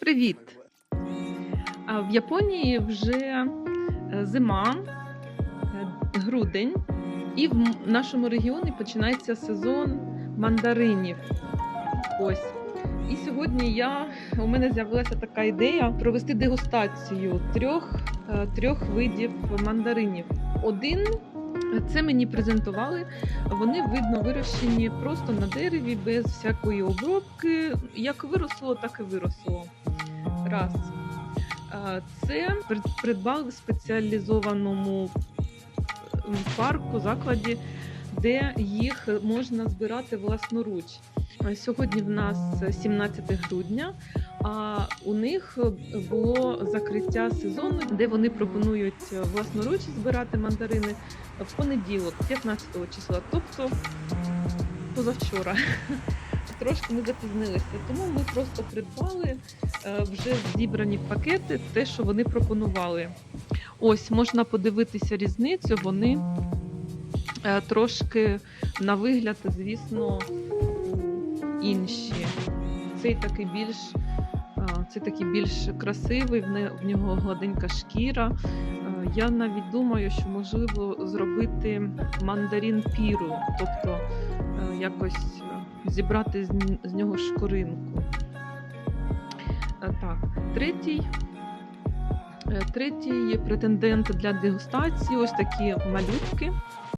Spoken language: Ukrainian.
Привіт! В Японії вже е, зима, е, грудень, і в нашому регіоні починається сезон мандаринів. Ось. І сьогодні я, у мене з'явилася така ідея провести дегустацію трьох, е, трьох видів мандаринів. Один це мені презентували. Вони видно вирощені просто на дереві, без всякої обробки. Як виросло, так і виросло. Раз. Це прид- придбали в спеціалізованому парку, закладі, де їх можна збирати власноруч. Сьогодні в нас 17 грудня, а у них було закриття сезону, де вони пропонують власноруч збирати мандарини в понеділок, 15 числа, тобто позавчора. Трошки ми запізнилися, тому ми просто придбали е, вже зібрані пакети, те, що вони пропонували. Ось можна подивитися різницю. Вони е, трошки на вигляд, звісно, інші. Цей такий більш, е, це такий більш красивий, в нього гладенька шкіра. Я навіть думаю, що можливо зробити мандарин піру, тобто е, якось е, зібрати з, нього шкуринку. Е, Так, третій. Третій претендент для дегустації ось такі малютки.